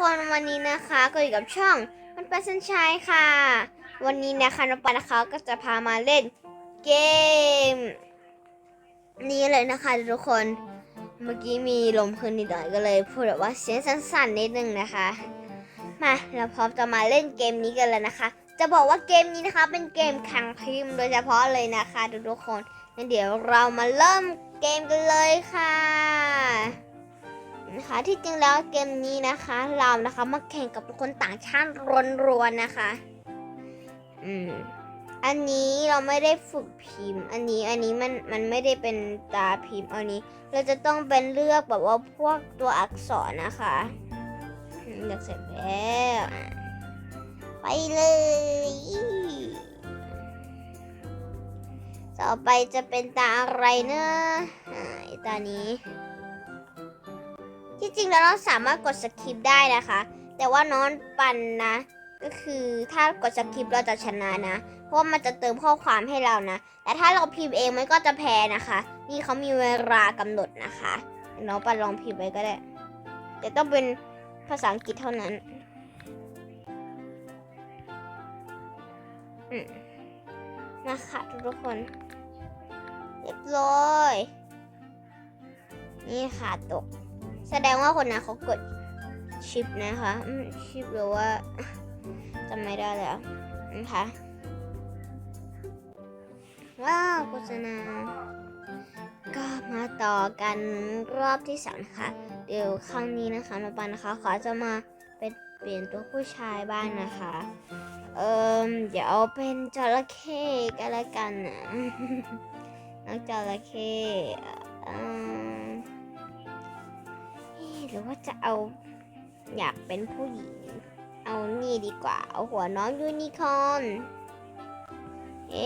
คนวันนี้นะคะก็อยู่กับช่องมันเปลาสันชัยค่ะ วันนี้นะคะน้องปานะคะก็จะพามาเล่นเกม นี้เลยนะคะทุกคนเมื่อกี้มีลมขึ้นนิดหน่อยก็เลยพูดแบบว่าเสียงสั้นๆนิดนึงนะคะ มาเราพร้อมจะมาเล่นเกมนี้กันแล้วนะคะ จะบอกว่าเกมนี้นะคะ เป็นเกมแข่งพิมพ์ โดยเฉพาะเลยนะคะทุกๆคนงั้นเดี๋ยวเรามาเริ่มเกมกันเลยค่ะ นะคะ ที่จริงแล้วเกมนี้นะคะ เรานะคะมาแข่งกับคนต่างชาติรวนๆนะคะ อืมอันนี้เราไม่ได้ฝึกพิมพ์ อันนี้อันนี้มันมันไม่ได้เป็นตาพิมพ์ อันนี้ เราจะต้องเป็นเลือกแบบว่าพวกตัวอักษรนะคะอืมเลือกเสร็จแล้วอะไปเลย ต่อไปจะเป็นตาอะไรเนอะอ่าไอ้ตานี้ ที่จริงแล้วเราสามารถกดสคริปได้นะคะ แต่ว่าน้องปันนะ ก็คือถ้ากดสคริปเราจะชนะนะ เพราะว่ามันจะเติมข้อความให้เรานะ แต่ถ้าเราพิมพ์เองมันก็จะแพ้นะคะ นี่เขามีเวลากำหนดนะคะ น้องปันลองพิมพ์ไว้ก็ได้ แต่ต้องเป็นภาษาอังกฤษเท่านั้นนะคะทุกคนเรียบร้อย นี่ค่ะตก แสดงว่าคนนั้นเขากดชิปนะคะชิปหรือว่าจำไม่ได้แล้วนะคะว้าวโฆษณาก็มาต่อกันรอบที่สองนะคะเดี๋ยวครั้งนี้นะคะมาปันนะคะ ขอจะมาเป็นเปลี่ยนตัวผู้ชายบ้างนะคะ เอิมเดี๋ยวเอาเป็นจระเข้ก็แล้วกันนะน้องจระเข้เอิ่ม หรือว่าจะเอาอยากเป็นผู้หญิง เอานี่ดีกว่า เอาหัวน้องยูนิคอร์นเอ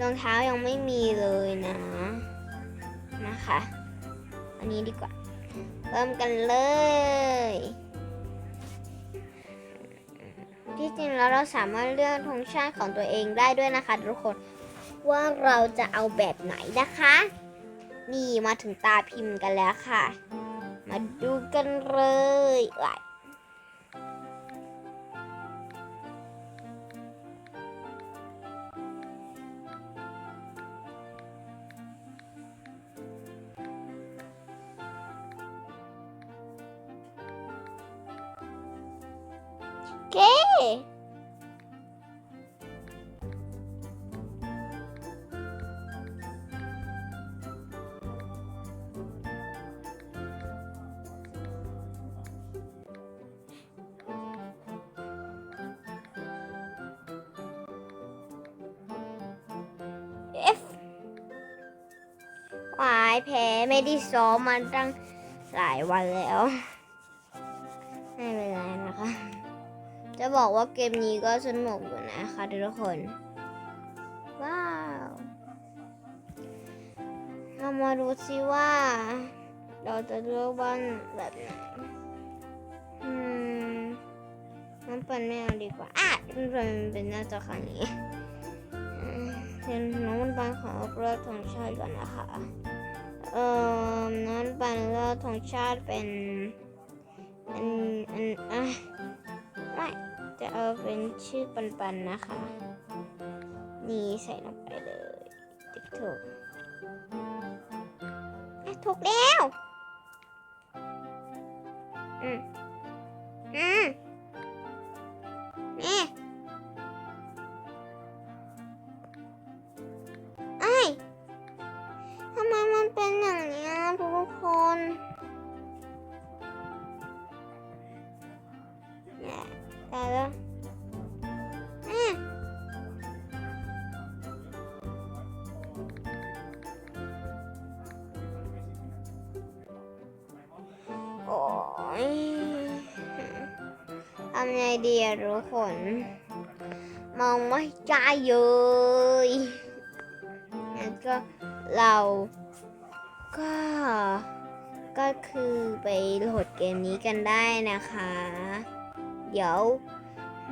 รองเท้ายังไม่มีเลยนะนะคะ อันนี้ดีกว่า เริ่มกันเลย ที่จริงแล้วเราสามารถเลือกธงชาติของตัวเองได้ด้วยนะคะทุกคน ว่าเราจะเอาแบบไหนนะคะ นี่มาถึงตาพิมพ์กันแล้วค่ะ มาดูกันเลยว้ายเก้เอายแพ้ไม่ได้ซ้อมมาตั้งหลายวันแล้ว ไม่เป็นไรนะคะ จะบอกว่าเกมนี้ก็สนุกอยู่นะคะทุกคน ว้าว เรามาดูซิว่า เราจะเลือกบ้านแบบไหนอืมน้องปันไม่เอาดีกว่า อะมันเป็นหน้าจอคันนี้เดี๋ยวน้องปันขอเลือกธงชาติก่อนนะคะ เอ่อน้องปันเลอธงชาติเป็นอันอันอะไม่จะเอาเป็นชื่อปันปันนะคะ นี่ใส่ลงไปเลยติ๊กถูกถูกแล้ว อืม อืม เนี่ยแล้วโอ้ยทำไงดีอะทุกคน มองไม่ได้เลยงั้นก็เราก็ก็คือไปโหลดเกมนี้กันได้นะคะ เดี๋ยว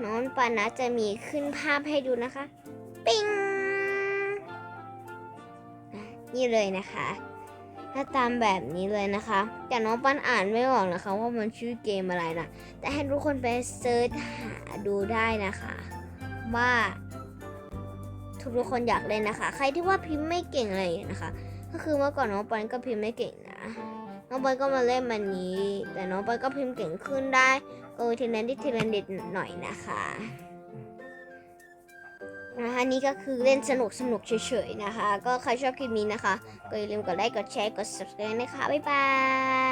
น้องปานะจะมีขึ้นภาพให้ดูนะคะ ปิ้ง นี่เลยนะคะอน้าตามแบบนี้เลยนะคะ แต่น้องปันอ่านไม่ออกนะคะ ว่ามันชื่อเกมอะไรนะ แต่ให้ทุกคนไปเซิร์ชหาดูได้นะคะ ว่าทุกคนอยากเล่นนะคะ ใครที่ว่าพิมพ์ไม่เก่งอะไรนะคะ ก็คือเมื่อก่อนน้องปันก็พิมพ์ไม่เก่งนะ น้องปันก็มาเล่นมันนี้ แต่น้องปันก็พิมพ์เก่งขึ้นได้ เออทีละนิดทีละนิดหน่อยนะคะนะคะนี่ก็คือเล่นสนุกสนุกเฉยๆนะคะ ก็ใครชอบคลิปนี้นะคะ ก็อย่าลืมกดไลค์กดแชร์กด subscribe นะคะ บ๊ายบาย